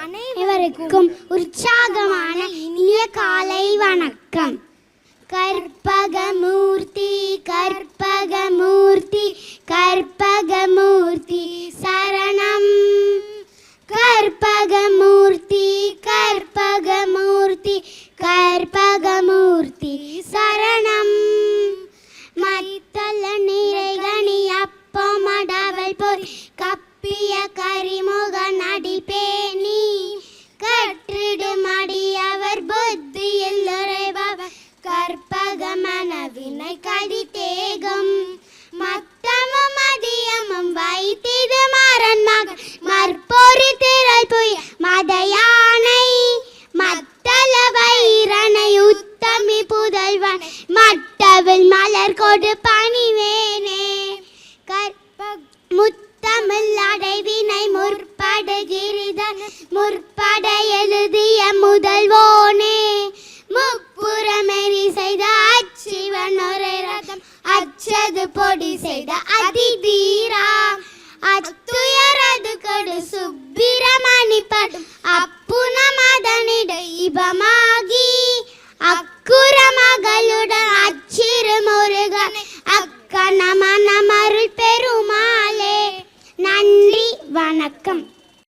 அனைவருக்கும் உற்சாகமான இனிய காலை வணக்கம். கற்பகமூர்த்தி கற்பகமூர்த்தி கற்பகமூர்த்தி சரணம். கற்பகமூர்த்தி கற்பகமூர்த்தி கற்பகமூர்த்தி சரணம். மத்தல நிறைகணி அப்பமடவல் போய் கப்பிய கரிமோ வைத்திடு மரன் மகன். மற்பொறி திரள் புய மத யானை மத்தள வைரனை உத்தமி புதல்வன். மட்டவில் மலர் கொடு பணிவேனே. கற்ப முத்தமிழ் அடைவினை முற்படு முற்படுகிறிதன் முற்பட எழுதிய முதல்வோனே. முப்புறமெறி செய்த அச்சிவன் ஒரே ரதம் அச்சது பொடி செய்த அதிதீரா పాడు సుబ్బిరమని పాడు అప్పున మదనిడ ఇబమాగి అక్కుర మగలుడ అచ్చిరు మురుగన్ అక్క నమ నమరుల్ பெருமாளே நன்றி வணக்கம்